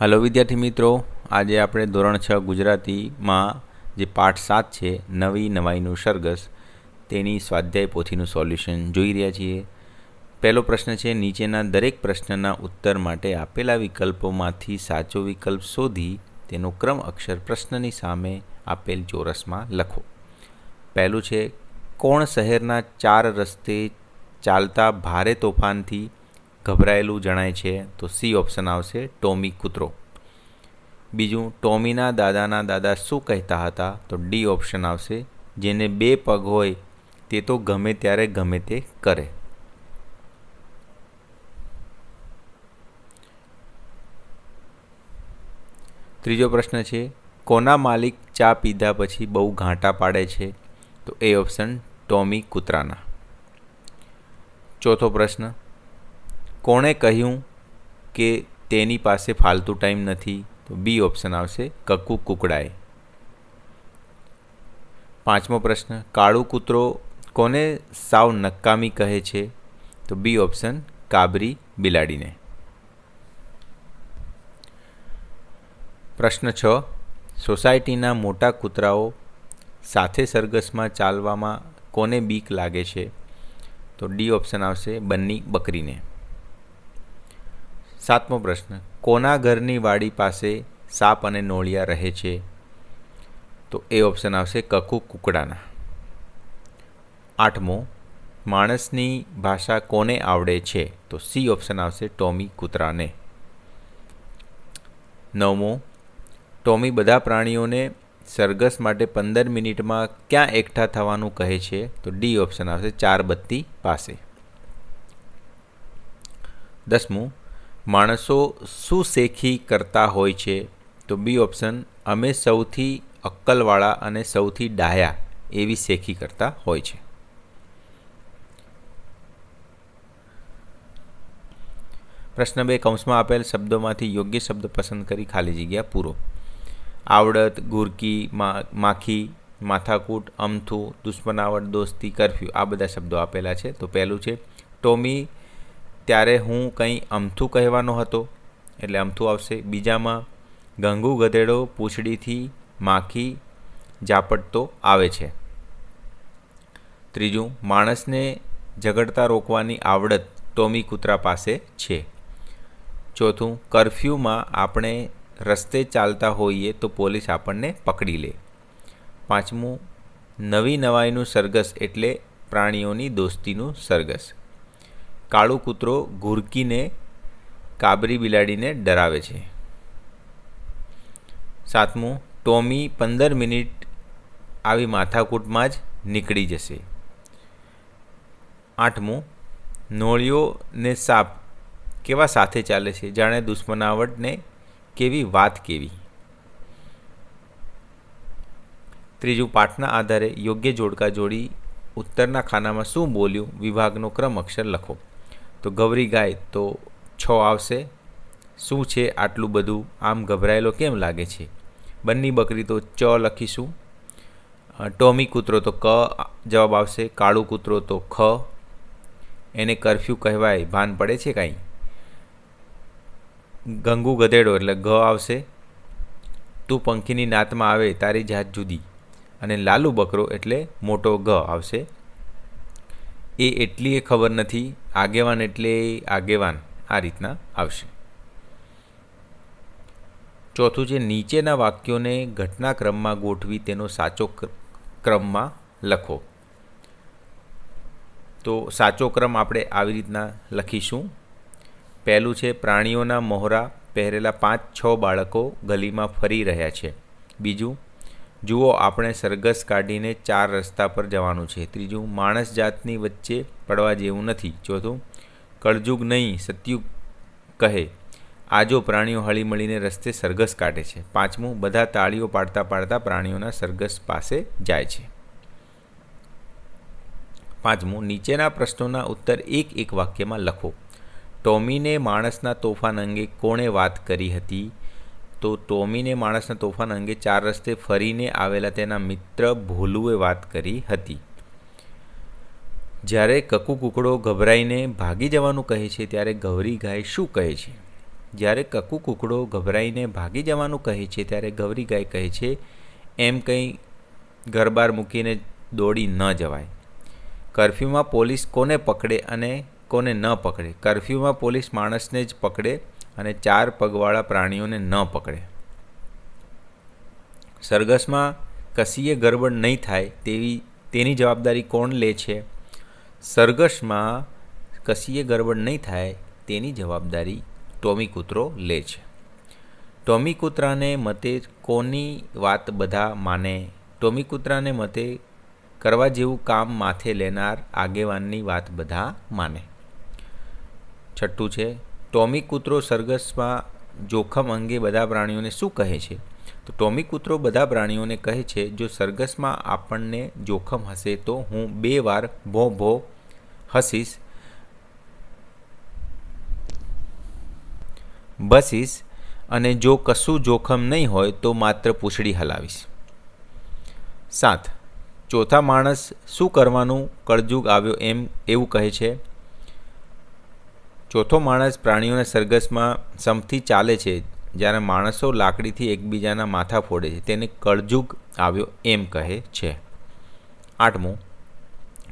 Hello વિદ્યાર્થી મિત્રો, આજે આપણે ધોરણ છ ગુજરાતીમાં જે પાઠ સાત છે, નવી નવાઈનું સરગસ તેની સ્વાધ્યાય પોથીનું સોલ્યુશન જોઈ રહ્યા છીએ. પહેલો પ્રશ્ન છે, નીચેના દરેક પ્રશ્નના ઉત્તર માટે આપેલા વિકલ્પોમાંથી સાચો વિકલ્પ શોધી તેનો ક્રમ અક્ષર પ્રશ્નની સામે આપેલ ચોરસમાં લખો. પહેલું છે, કોણ શહેરના ચાર રસ્તે ચાલતા ભારે તોફાનથી ગભરાયેલું જણાય છે, તો સી ઓપ્શન આવશે ટોમી કૂતરો. બીજું, ટોમીના દાદાના દાદા શું કહેતા હતા, તો ડી ઓપ્શન આવશે, જેને બે પગ હોય તે તો ગમે ત્યારે ગમે તે કરે. ત્રીજો પ્રશ્ન છે, કોના માલિક ચા પીધા પછી બહુ ઘાંટા પાડે છે, તો એ ઓપ્શન ટોમી કૂતરાના. ચોથો પ્રશ્ન કોણે કહ્યું કે તેની પાસે ફાલતુ ટાઈમ નથી, તો બી ઓપ્શન આવશે કક્કુ કુકડાએ. પાંચમો પ્રશ્ન, કાળું કૂતરો કોને સાવ નકામી કહે છે? તો બી ઓપ્શન, કાબરી બિલાડીને. પ્રશ્ન છ, સોસાયટીના મોટા કૂતરાઓ સાથે સરઘસમાં ચાલવામાં કોને બીક લાગે છે? તો ડી ઓપ્શન આવશે, બંની બકરીને. સાતમો પ્રશ્ન. કોના ઘરની વાડી પાસે સાપ અને નોળિયા રહે છે? તો એ ઓપ્શન આવશે કકુ કુકડાના. આઠમો, માણસની ભાષા કોને આવડે છે? તો સી ઓપ્શન આવશે ટોમી કૂતરાને. નવમો, ટોમી બધા પ્રાણીઓને સરઘસ માટે પંદર મિનિટમાં ક્યાં એકઠા થવાનું કહે છે? તો ડી ઓપ્શન આવશે ચાર બત્તી પાસે. દસમું માણસો શું શેખી કરતા હોય છે, તો બી ઓપ્શન, અમે સૌથી અક્કલવાળા અને સૌથી ડાયા એવી શેખી કરતા હોય છે. પ્રશ્ન બે, કૌંસમાં આપેલ શબ્દોમાંથી યોગ્ય શબ્દ પસંદ કરી ખાલી જગ્યા પૂરો. આવડત, ગુરકી માખી, માથાકૂટ, અમથું, દુશ્મનાવટ, દોસ્તી, કરફ્યુ આ બધા શબ્દો આપેલા છે. તો પહેલું છે, ટોમી ત્યારે હું કંઈ અમથું કહેવાનો હતો, એટલે અમથું આવશે. બીજામાં ગંગુ ગધેડો પૂંછડીથી માખી ઝાપટતો આવે છે. ત્રીજું, માણસને ઝઘડતા રોકવાની આવડત ટોમી કૂતરા પાસે છે. ચોથું, કરફ્યુમાં આપણે રસ્તે ચાલતા હોઈએ તો પોલીસ આપણને પકડી લે. પાંચમું, નવી નવાઈનું સરઘસ એટલે પ્રાણીઓની દોસ્તીનું સરઘસ. કાળું કૂતરો ઘુરકીને કાબરી બિલાડીને ડરાવે છે. સાતમું, ટોમી પંદર મિનિટ આવી માથાકૂટમાં જ નીકળી જશે. આઠમું નોળિયો ને સાપ કેવા સાથે ચાલે છે? જાણે દુશ્મનાવટને કેવી વાત કેવી. ત્રીજું, પાઠના આધારે યોગ્ય જોડકા જોડી ઉત્તરના ખાનામાં શું બોલ્યું? વિભાગનો ક્રમ અક્ષર લખો. તો ગૌરી ગાય તો છ આવશે. શું છે આટલું બધું? આમ ગભરાયેલો કેમ લાગે છે? બંની બકરી તો ચ લખીશું. ટોમી કૂતરો તો ક જવાબ આવશે. કાળું કૂતરો તો ખ. એને કરફ્યુ કહેવાય. ભાન પડે છે કાંઈ? ગંગુ ગધેડો એટલે ગ આવશે. તું પંખીની નાતમાં આવે તારી જાત જુદી. અને લાલુ બકરો એટલે મોટો ઘ આવશે. એ એટલી એ ખબર નથી. આગેવાન એટલે આગેવાન આ રીતના આવશે. ચોથું છે, નીચેના વાક્યોને ઘટનાક્રમમાં ગોઠવી તેનો સાચો ક્રમમાં લખો. તો સાચો ક્રમ આપણે આવી રીતના લખીશું. પહેલું છે, પ્રાણીઓના મોહરા પહેરેલા પાંચ છ બાળકો ગલીમાં ફરી રહ્યા છે. બીજું, જુઓ, આપણે સરઘસ કાઢીને ચાર રસ્તા પર જવાનું છે. ત્રીજું, માણસ જાતની વચ્ચે પડવા જેવું નથી. ચોથું, કળજુગ નહીં, સત્યુગ કહે. આજો પ્રાણીઓ હળીમળીને રસ્તે સરઘસ કાઢે છે. પાંચમું, બધા તાળીઓ પાડતા પાડતા પ્રાણીઓના સરઘસ પાસે જાય છે. પાંચમું, નીચેના પ્રશ્નોના ઉત્તર એક એક વાક્યમાં લખો. ટોમીને માણસના તોફાન અંગે કોણે વાત કરી હતી? તો ટોમીને માણસના તોફાન અંગે ચાર રસ્તે ફરીને આવેલા તેના મિત્ર ભોલુએ વાત કરી હતી. જ્યારે કકુ કુકડો ગભરાઈને ભાગી જવાનું કહે છે, ત્યારે ગૌરી ગાય શું કહે છે? જ્યારે કકુ કુકડો ગભરાઈને ભાગી જવાનું કહે છે, ત્યારે ગૌરી ગાય કહે છે, એમ કંઈ ઘરબાર મૂકીને દોડી ન જવાય. કર્ફ્યુમાં પોલીસ કોને પકડે અને કોને ન પકડે? કર્ફ્યુમાં પોલીસ માણસને જ પકડે અને ચાર પગવાળા પ્રાણીઓને ન પકડે. સરઘસમાં કશીએ ગરબડ નહીં થાય તેવી તેની જવાબદારી કોણ લે છે? સરઘસમાં કશીએ ગરબડ નહીં થાય તેની જવાબદારી ટોમી કૂતરો લે છે. ટોમી કૂતરાને મતે કોની વાત બધા માને? ટોમી કૂતરાને મતે કરવા જેવું કામ માથે લેનાર આગેવાનની વાત બધા માને. છઠ્ઠું છે, ટોમી કૂતરો સરઘસમાં જોખમ અંગે બધા પ્રાણીઓને શું કહે છે? તો ટોમી કૂતરો બધા પ્રાણીઓને કહે છે, જો સરઘસમાં આપણને જોખમ હશે તો હું બે વાર ભો ભો હસીશ, બસીશ અને જો કશું જોખમ નહીં હોય તો માત્ર પૂંછડી હલાવીશ. સાત, ચોથા માણસ શું કરવાનું કળજુગ આવ્યો એમ એવું કહે છે, ચોથો માણસ પ્રાણીઓના સરઘસમાં સમથી ચાલે છે જ્યારે માણસો લાકડીથી એકબીજાના માથા ફોડે છે, તેને કળજુગ આવ્યો એમ કહે છે. આઠમું,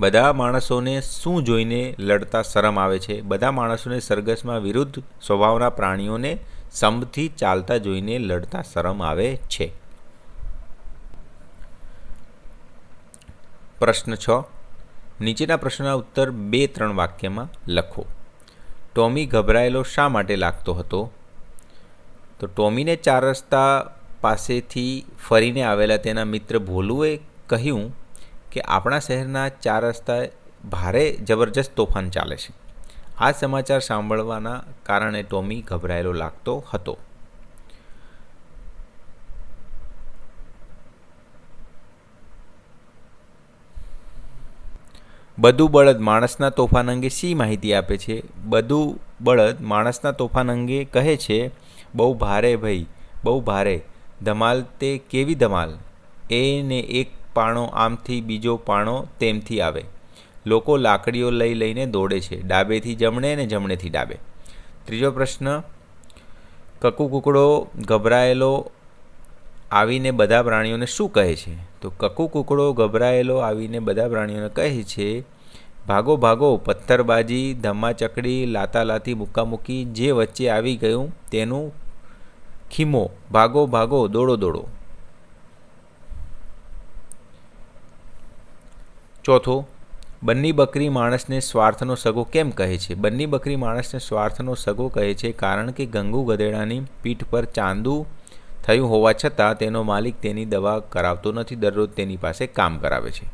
બધા માણસોને શું જોઈને લડતા શરમ આવે છે? બધા માણસોને સરઘસમાં વિરુદ્ધ સ્વભાવના પ્રાણીઓને સમથી ચાલતા જોઈને લડતા શરમ આવે છે. પ્રશ્ન છ, નીચેના પ્રશ્નના ઉત્તર બે ત્રણ વાક્યમાં લખો. ટોમી ગભરાયેલો શા માટે લાગતો હતો? તો ટોમીને ચાર રસ્તા પાસેથી ફરીને આવેલા તેના મિત્ર ભોલુએ કહ્યું કે આપણા શહેરના ચાર રસ્તા ભારે જબરજસ્ત તોફાન ચાલે છે. આ સમાચાર સાંભળવાના કારણે ટોમી ગભરાયેલો લાગતો હતો. બધું બળદ માણસના તોફાન અંગે શી માહિતી આપે છે? બધું બળદ માણસના તોફાન અંગે કહે છે બહુ ભારે ભાઈ, બહુ ભારે. ધમાલ તે કેવી ધમાલ? એને એક પાણો આમથી બીજો પાણો તેમથી આવે. લોકો લાકડીઓ લઈ લઈને દોડે છે, ડાબેથી જમણે ને જમણેથી ડાબે. ત્રીજો પ્રશ્ન, કકુ કુકડો ગભરાયેલો આવીને બધા પ્રાણીઓને શું કહે છે? તો કકુ કુકડો ગભરાયેલો આવીને બધા પ્રાણીઓને કહે છે, ભાગો ભાગો, પથ્થરબાજી, ધમ્માચકડી, લાતાલાતી મુક્કામુક્કી જે વચ્ચે આવી ગયું તેનું ખીમો, ભાગો ભાગો, દોડો દોડો. ચોથો બંની બકરી માણસને સ્વાર્થનો સગો કેમ કહે છે? બંની બકરી માણસને સ્વાર્થનો સગો કહે છે કારણ કે ગંગુ ગધેડાની પીઠ પર ચાંદુ થયું હોવા છતાં તેનો માલિક તેની દવા કરાવતો નથી, દરરોજ તેની પાસે કામ કરાવે છે.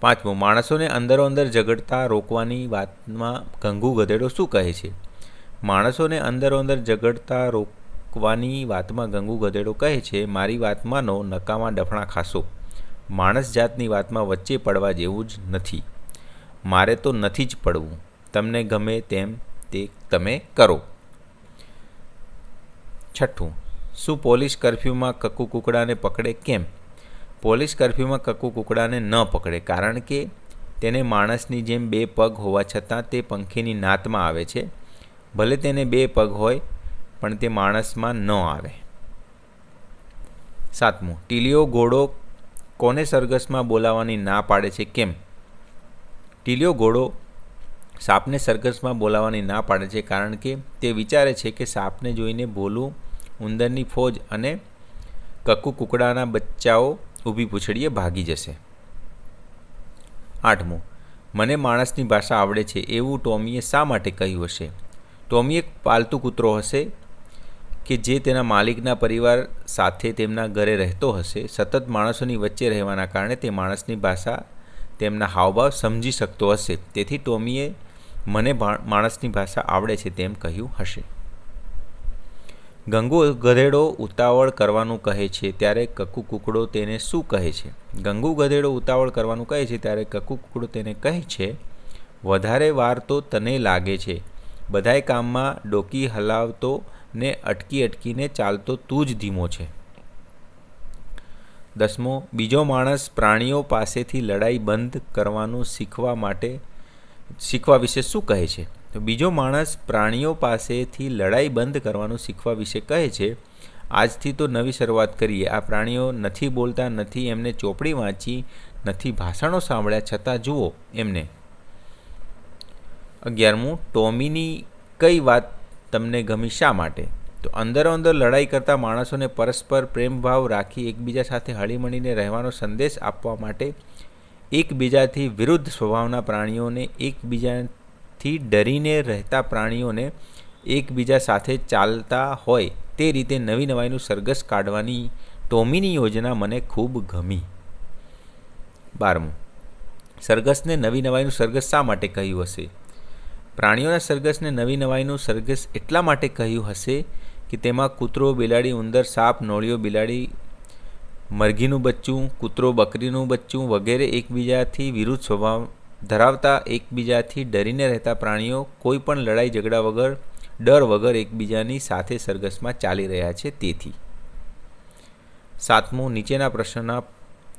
પાંચમું, માણસોને અંદરો અંદર ઝઘડતા રોકવાની વાતમાં ગંગુ ગધેડો શું કહે છે? માણસોને અંદરો અંદર ઝઘડતા રોકવાની વાતમાં ગંગુ ગધેડો કહે છે, મારી વાતમાંનો નકામા ડફણા ખાસો માણસ જાતની વાતમાં વચ્ચે પડવા જેવું જ નથી. મારે તો નથી જ પડવું. તમને ગમે તેમ તે તમે કરો. છઠ્ઠું, શું પોલીસ કર્ફ્યુમાં કક્કુ કુકડાને પકડે કેમ? પોલીસ કર્ફ્યુમાં કક્કુ કુકડાને ન પકડે, કારણ કે તેને માણસની જેમ બે પગ હોવા છતાં તે પંખીની નાતમાં આવે છે. ભલે તેને બે પગ હોય, પણ તે માણસમાં ન આવે. સાતમું, ટીલીઓ ઘોડો કોને સરઘસમાં બોલાવવાની ના પાડે છે, કેમ? ટીલીઓ ઘોડો સાપને સરઘસમાં બોલાવવાની ના પાડે છે, કારણ કે તે વિચારે છે કે સાપને જોઈને ભોલું ઉંદરની ફોજ અને કક્કુ કુકડાના બચ્ચાઓ ઊભી પૂછડીએ ભાગી જશે. આઠમું, મને માણસની ભાષા આવડે છે, એવું ટોમીએ શા માટે કહ્યું હશે? ટોમી એક પાલતુ કૂતરો હશે કે જે તેના માલિકના પરિવાર સાથે તેમના ઘરે રહેતો હશે, સતત માણસોની વચ્ચે રહેવાના કારણે તે માણસની ભાષા તેમના હાવભાવ સમજી શકતો હશે. તેથી ટોમીએ મને માણસની ભાષા આવડે છે તેમ કહ્યું હશે. ગંગુ ગધેડો ઉતાવળ કરવાનું કહે છે ત્યારે કકુ કુકડો તેને શું કહે છે? ગંગુ ગધેડો ઉતાવળ કરવાનું કહે છે ત્યારે કકુ કુકડો તેને કહે છે, વધારે વાર તો તને લાગે છે. બધાય કામમાં ડોકી હલાવતો ને અટકી અટકીને ચાલતો તું જ ધીમો છે. દસમો, બીજો માણસ પ્રાણીઓ પાસેથી લડાઈ બંધ કરવાનું શીખવા માટે, શીખવા વિશે શું કહે છે? તો બીજો માણસ પ્રાણીઓ પાસેથી લડાઈ બંધ કરવાનું શીખવા વિશે કહે છે, આજથી તો નવી શરૂઆત કરીએ. આ પ્રાણીઓ નથી બોલતા, નથી એમને ચોપડી વાંચી, નથી ભાષણો સાંભળ્યા, છતાં જુઓ એમને અગિયારમું, ટોમીની કઈ વાત તમને ગમી શા માટે? તો અંદરો અંદર લડાઈ કરતા માણસોને પરસ્પર પ્રેમભાવ રાખી એકબીજા સાથે હળીમળીને રહેવાનો સંદેશ આપવા માટે એકબીજાથી વિરુદ્ધ સ્વભાવના પ્રાણીઓને એકબીજાથી ડરીને રહેતા પ્રાણીઓને એકબીજા સાથે ચાલતા હોય તે રીતે નવી નવાઈનું સરઘસ કાઢવાની ટોમીની યોજના મને ખૂબ ગમી. બારમું, સરઘસને નવી નવાઈનું સરઘસ શા માટે કહ્યું હશે? પ્રાણીઓના સરઘસને નવી નવાઈનું સરઘસ એટલા માટે કહ્યું હશે કે તેમાં કૂતરો બિલાડી, ઉંદર, સાપ, નોળિયો બિલાડી, મરઘીનું બચ્ચું, કૂતરો બકરીનું બચ્ચું વગેરે એકબીજાથી વિરુદ્ધ સ્વભાવ ધરાવતા, એકબીજાથી ડરીને રહેતા પ્રાણીઓ કોઈ પણ લડાઈ ઝઘડા વગર, ડર વગર એકબીજાની સાથે સરઘસમાં ચાલી રહ્યા છે તેથી. સાતમું નીચેના પ્રશ્નના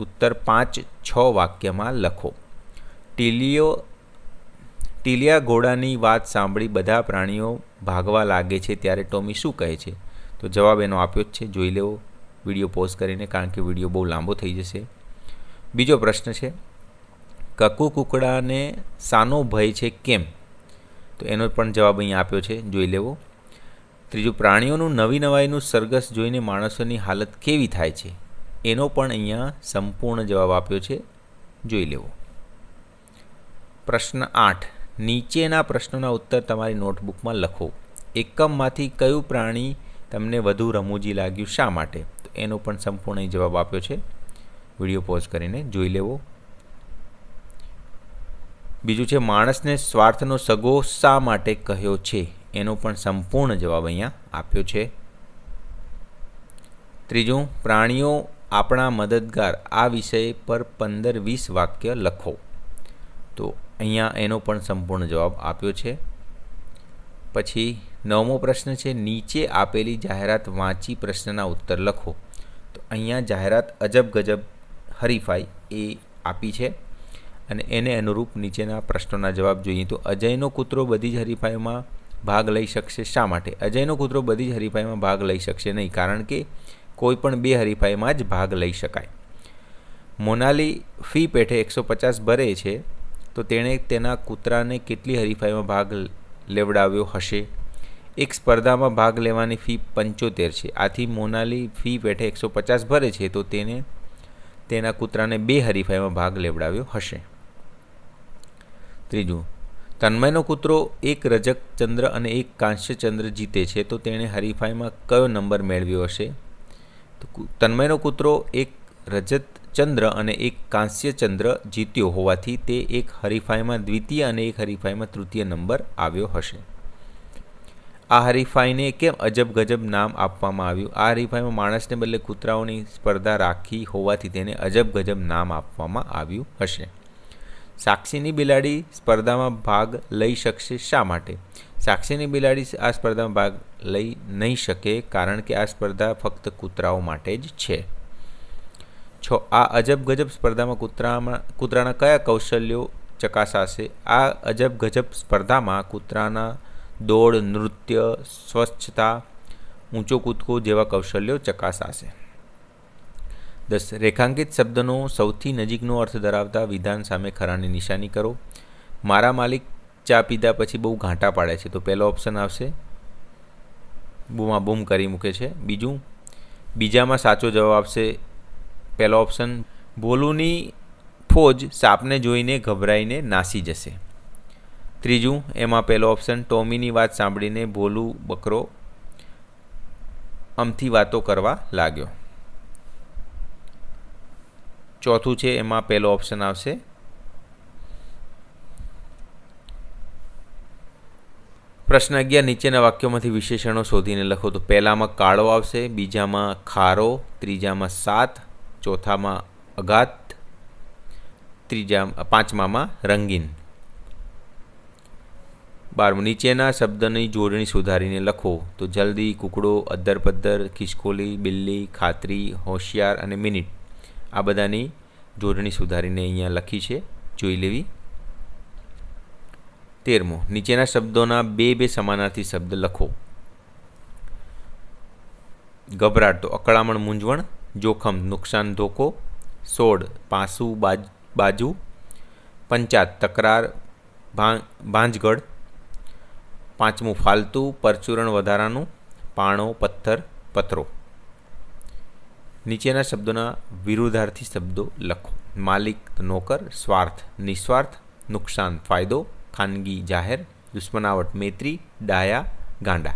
ઉત્તર પાંચ છ વાક્યમાં લખો. ટીલીઓ ટીલિયા ઘોડાની વાત સાંભળી બધા પ્રાણીઓ ભાગવા લાગે છે ત્યારે ટોમી શું કહે છે? તો જવાબ એનો આપ્યો જ છે, જોઈ લેવો. વીડિયો પોઝ કરીને, કારણ કે વીડિયો બહુ લાંબો થઈ જશે. બીજો પ્રશ્ન છે, કકુ કુકડાને સાનો ભય છે કેમ? તો એનો પણ જવાબ અહીંયા આપ્યો છે, જોઈ લેવો. ત્રીજું, પ્રાણીઓનું નવી નવાઈનું સરઘસ જોઈને માણસોની હાલત કેવી થાય છે? એનો પણ અહીંયા સંપૂર્ણ જવાબ આપ્યો છે, જોઈ લેવો. પ્રશ્ન આઠ નીચેના પ્રશ્નોના ઉત્તર તમારી નોટબુકમાં લખો. એકમમાંથી કયું પ્રાણી તમને વધુ રમૂજી લાગ્યું શા માટે? તો એનો પણ સંપૂર્ણ જવાબ આપ્યો છે. વીડિયો પોઝ કરીને જોઈ લેવો. બીજું છે, માણસને સ્વાર્થનો સગો શા માટે કહ્યો છે? એનો પણ સંપૂર્ણ જવાબ અહીંયા આપ્યો છે. ત્રીજું, પ્રાણીઓ આપણા મદદગાર. આ વિષય પર પંદર વીસ વાક્ય લખો. તો અહીંયા એનો પણ સંપૂર્ણ જવાબ આપ્યો છે. પછી નવમો પ્રશ્ન છે, નીચે આપેલી જાહેરાત વાંચી પ્રશ્નના ઉત્તર લખો. તો અહીંયા જાહેરાત અજબ ગજબ હરીફાઈ એ આપી છે અને એને અનુરૂપ નીચેના પ્રશ્નોના જવાબ જોઈએ તો અજયનો કૂતરો બધી જ હરીફાઈમાં ભાગ લઈ શકશે શા માટે? અજયનો કૂતરો બધી જ હરીફાઈમાં ભાગ લઈ શકશે નહીં, કારણ કે કોઈ પણ બે હરીફાઈમાં જ ભાગ લઈ શકાય. મોનાલી ફી પેઠે એકસો પચાસ ભરે છે. તો તેણે તેના કૂતરાને કેટલી હરીફાઈમાં ભાગ લેવડાવ્યો હશે? એક સ્પર્ધામાં ભાગ લેવાની ફી પંચોતેર છે. આથી મોનાલી ફી પેઠે એકસો પચાસ ભરે છે, તો તેને, તેના કૂતરાને બે હરીફાઈમાં ભાગ લેવડાવ્યો હશે. ત્રીજું, તન્મયનો કૂતરો એક રજક ચંદ્ર અને એક કાંસ્ય ચંદ્ર જીતે છે, તો તેણે હરીફાઈમાં કયો નંબર મેળવ્યો હશે? તો તન્મયનો કૂતરો એક રજત ચંદ્ર અને એક કાંસ્ય ચંદ્ર જીત્યો હોવાથી તે એક હરીફાઈમાં દ્વિતીય અને એક હરીફાઈમાં તૃતીય નંબર આવ્યો હશે. આ હરીફાઈને કેમ અજબ ગજબ નામ આપવામાં આવ્યું? આ હરીફાઈમાં માણસને બદલે કૂતરાઓની સ્પર્ધા રાખી હોવાથી તેને અજબ ગજબ નામ આપવામાં આવ્યું હશે. સાક્ષીની બિલાડી સ્પર્ધામાં ભાગ લઈ શકશે શા માટે? સાક્ષીની બિલાડી આ સ્પર્ધામાં ભાગ લઈ નહીં શકે કારણ કે આ સ્પર્ધા ફક્ત કૂતરાઓ માટે જ છે. છ, આ અજબ ગજબ સ્પર્ધામાં કૂતરામાં, કૂતરાના કયા કૌશલ્યો ચકાસાશે? આ અજબ ગજબ સ્પર્ધામાં કૂતરાના દોડ, નૃત્ય, સ્વચ્છતા, ઊંચો કૂદકો જેવા કૌશલ્યો ચકાસાશે. દસ, રેખાંકિત શબ્દનો સૌથી નજીકનો અર્થ ધરાવતા વિધાન સામે ખરાની નિશાની કરો. મારા માલિક ચા પીધા પછી બહુ ઘાંટા પાડે છે, તો પહેલો ઓપ્શન આવશે. બૂમા બૂમ કરી મૂકે છે. બીજું, બીજામાં સાચો જવાબ આવશે પહેલો ઓપ્શન ભોલુની ફોજ સાપને જોઈને ગભરાઈને નાસી જશે. ત્રીજું, એમાં પહેલો ઓપ્શન, ટોમીની વાત સાંભળીને ભોલું બકરો અમથી વાતો કરવા લાગ્યો. ચોથું છે, એમાં પહેલો ઓપ્શન આવશે, પ્રશ્ન અગિયાર, નીચેના વાક્યોમાંથી વિશેષણો શોધીને લખો. તો પહેલામાં કાળો આવશે, બીજામાં ખારો, ત્રીજામાં સાત ચોથામાં અગાત ત્રીજા પાંચમામાં રંગીન. બારમું, નીચેના શબ્દની જોડણી સુધારીને લખો. તો જલ્દી કુકડો અદ્દર પદ્દર ખિસકોલી, બિલ્લી, ખાતરી, હોશિયાર અને મિનિટ. આ બધાની જોડણી સુધારીને અહીંયા લખી છે. જોઈ લેવી. તેરમો, નીચેના શબ્દોના બે બે સમાનાર્થી શબ્દ લખો. ગભરાટ, તો અકળામણ, મૂંઝવણ. જોખમ, નુકસાન ધોકો, સોડ, પાસું, બાજ, બાજુ, પંચાત, તકરાર, ભાં- ભાંજગડ પાંચમું, ફાલતુ, પરચુરણ વધારાનું, પાણો, પથ્થર પથરો નીચેના શબ્દોના વિરુદ્ધાર્થી શબ્દો લખો. માલિક, નોકર, સ્વાર્થ, નિસ્વાર્થ, નુકસાન, ફાયદો, ખાનગી, જાહેર, દુશ્મનાવટ, મૈત્રી, ડાયા, ગાંડા.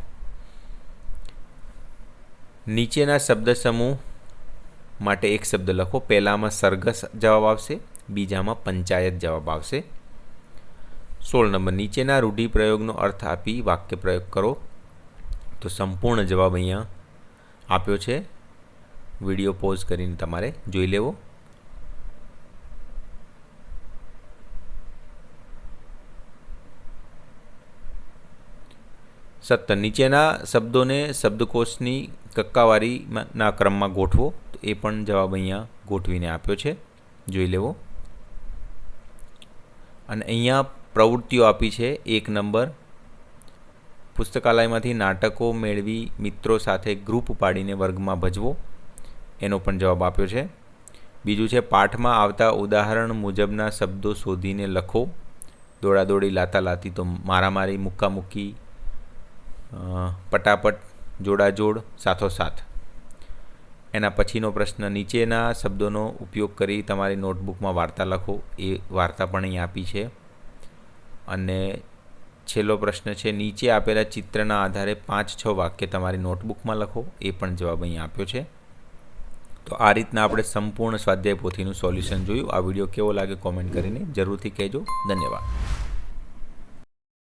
નીચેના શબ્દ સમૂહ માટે એક શબ્દ લખો. પહેલામાં સરઘસ જવાબ આવશે, બીજામાં પંચાયત જવાબ આવશે. સોળ નંબર, નીચેના રૂઢિપ્રયોગનો અર્થ આપી વાક્ય પ્રયોગ કરો. તો સંપૂર્ણ જવાબ અહીંયા આપ્યો છે. વીડિયો પોઝ કરીને તમારે જોઈ લેવો. સત્તર નીચેના શબ્દોને શબ્દકોશની કક્કાવારીના ક્રમમાં ગોઠવો. તો એ પણ જવાબ અહીંયા ગોઠવીને આપ્યો છે. જોઈ લેવો. અને અહીંયા પ્રવૃત્તિઓ આપી છે. એક નંબર, પુસ્તકાલયમાંથી નાટકો મેળવી મિત્રો સાથે ગ્રુપ પાડીને વર્ગમાં ભજવો. એનો પણ જવાબ આપ્યો છે. બીજું છે, પાઠમાં આવતા ઉદાહરણ મુજબના શબ્દો શોધીને લખો. દોડાદોડી લાતા લાતી તો મારામારી, મુક્કામુક્કી પટાપટ, જોડાજોડ, સાથોસાથ. એના પછીનો પ્રશ્ન, નીચેના શબ્દોનો ઉપયોગ કરી તમારી નોટબુકમાં વાર્તા લખો. એ વાર્તા પણ અહીં આપી છે. અને છેલ્લો પ્રશ્ન છે, નીચે આપેલા ચિત્રના આધારે પાંચ, છ વાક્ય તમારી નોટબુકમાં લખો. એ પણ જવાબ અહીં આપ્યો છે. તો આ રીતના આપણે સંપૂર્ણ સ્વાધ્યાય પોથીનું સોલ્યુશન જોયું. આ વીડિયો કેવો લાગે કોમેન્ટ કરીને જરૂરથી કહેજો. ધન્યવાદ.